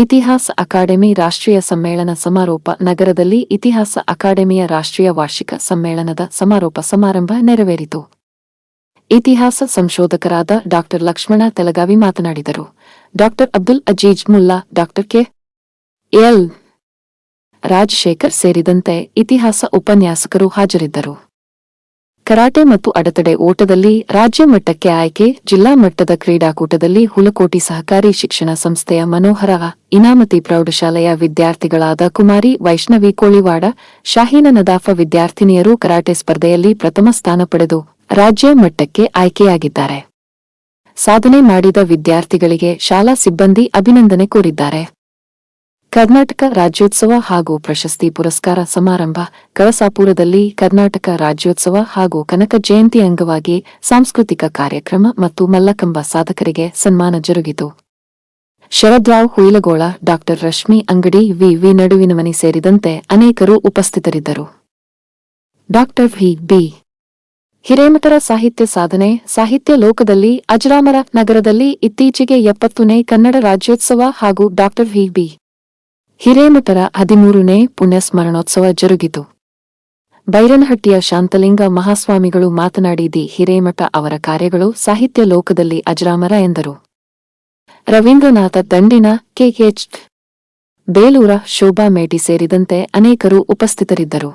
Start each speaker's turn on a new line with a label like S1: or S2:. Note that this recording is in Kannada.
S1: ಇತಿಹಾಸ ಅಕಾಡೆಮಿ ರಾಷ್ಟ್ರೀಯ ಸಮ್ಮೇಳನ ಸಮಾರೋಪ ನಗರದಲ್ಲಿ ಇತಿಹಾಸ ಅಕಾಡೆಮಿಯ ರಾಷ್ಟ್ರೀಯ ವಾರ್ಷಿಕ ಸಮ್ಮೇಳನದ ಸಮಾರೋಪ ಸಮಾರಂಭ ನೆರವೇರಿತು. ಇತಿಹಾಸ ಸಂಶೋಧಕರಾದ ಡಾ. ಲಕ್ಷ್ಮಣ ತೆಲಗಾವಿ ಮಾತನಾಡಿದರು. ಡಾ. ಅಬ್ದುಲ್ ಅಜೀಜ್ ಮುಲ್ಲಾ, ಡಾ. ಕೆ. ಎಲ್. ರಾಜಶೇಖರ್ ಸೇರಿದಂತೆ ಇತಿಹಾಸ ಉಪನ್ಯಾಸಕರು ಹಾಜರಿದ್ದರು. ಕರಾಟೆ ಮತ್ತು ಅಡೆತಡೆ ಓಟದಲ್ಲಿ ರಾಜ್ಯ ಮಟ್ಟಕ್ಕೆ ಆಯ್ಕೆ, ಜಿಲ್ಲಾ ಮಟ್ಟದ ಕ್ರೀಡಾಕೂಟದಲ್ಲಿ ಹುಲಕೋಟಿ ಸಹಕಾರಿ ಶಿಕ್ಷಣ ಸಂಸ್ಥೆಯ ಮನೋಹರ ಇನಾಮತಿ ಪ್ರೌಢಶಾಲೆಯ ವಿದ್ಯಾರ್ಥಿಗಳಾದ ಕುಮಾರಿ, ವೈಷ್ಣವಿ, ಕೋಳಿವಾಡ, ಶಾಹೀನ ನದಾಫ ವಿದ್ಯಾರ್ಥಿನಿಯರು ಕರಾಟೆ ಸ್ಪರ್ಧೆಯಲ್ಲಿ ಪ್ರಥಮ ಸ್ಥಾನ ಪಡೆದು ರಾಜ್ಯ ಮಟ್ಟಕ್ಕೆ ಆಯ್ಕೆಯಾಗಿದ್ದಾರೆ. ಸಾಧನೆ ಮಾಡಿದ ವಿದ್ಯಾರ್ಥಿಗಳಿಗೆ ಶಾಲಾ ಸಿಬ್ಬಂದಿ ಅಭಿನಂದನೆ ಕೋರಿದ್ದಾರೆ. ಕರ್ನಾಟಕ ರಾಜ್ಯೋತ್ಸವ ಹಾಗೂ ಪ್ರಶಸ್ತಿ ಪುರಸ್ಕಾರ ಸಮಾರಂಭ ಕಳಸಾಪುರದಲ್ಲಿ ಕರ್ನಾಟಕ ರಾಜ್ಯೋತ್ಸವ ಹಾಗೂ ಕನಕ ಜಯಂತಿ ಅಂಗವಾಗಿ ಸಾಂಸ್ಕೃತಿಕ ಕಾರ್ಯಕ್ರಮ ಮತ್ತು ಮಲ್ಲಕಂಬ ಸಾಧಕರಿಗೆ ಸನ್ಮಾನ ಜರುಗಿತು. ಶರದ್ರಾವ್ ಹುಯಿಲಗೋಳ ಡಾಕ್ಟರ್ ರಶ್ಮಿ ಅಂಗಡಿ ವಿ ನಡುವಿನ ಮನಿ ಸೇರಿದಂತೆ ಅನೇಕರು ಉಪಸ್ಥಿತರಿದ್ದರು. ಡಾಕ್ಟರ್ ವಿ ಬಿ ಹಿರೇಮಠರ ಸಾಹಿತ್ಯ ಸಾಧನೆ, ಸಾಹಿತ್ಯ ಲೋಕದಲ್ಲಿ ಅಜರಾಮರ ನಗರದಲ್ಲಿ ಇತ್ತೀಚೆಗೆ ಎಪ್ಪತ್ತನೇ ಕನ್ನಡ ರಾಜ್ಯೋತ್ಸವ ಹಾಗೂ ಡಾಕ್ಟರ್ ವಿ ಬಿ ಹಿರೇಮಠರ ಹದಿಮೂರನೇ ಪುಣ್ಯಸ್ಮರಣೋತ್ಸವ ಜರುಗಿತು. ಬೈರನಹಟ್ಟಿಯ ಶಾಂತಲಿಂಗ ಮಹಾಸ್ವಾಮಿಗಳು ಮಾತನಾಡಿ ದಿ ಹಿರೇಮಠ ಅವರ ಕಾರ್ಯಗಳು ಸಾಹಿತ್ಯ ಲೋಕದಲ್ಲಿ ಅಜರಾಮರ ಎಂದರು. ರವೀಂದ್ರನಾಥ ದಂಡಿನ ಕೆಎಚ್ ಬೇಲೂರ ಶೋಭಾ ಮೇಟಿ ಸೇರಿದಂತೆ ಅನೇಕರು ಉಪಸ್ಥಿತರಿದ್ದರು.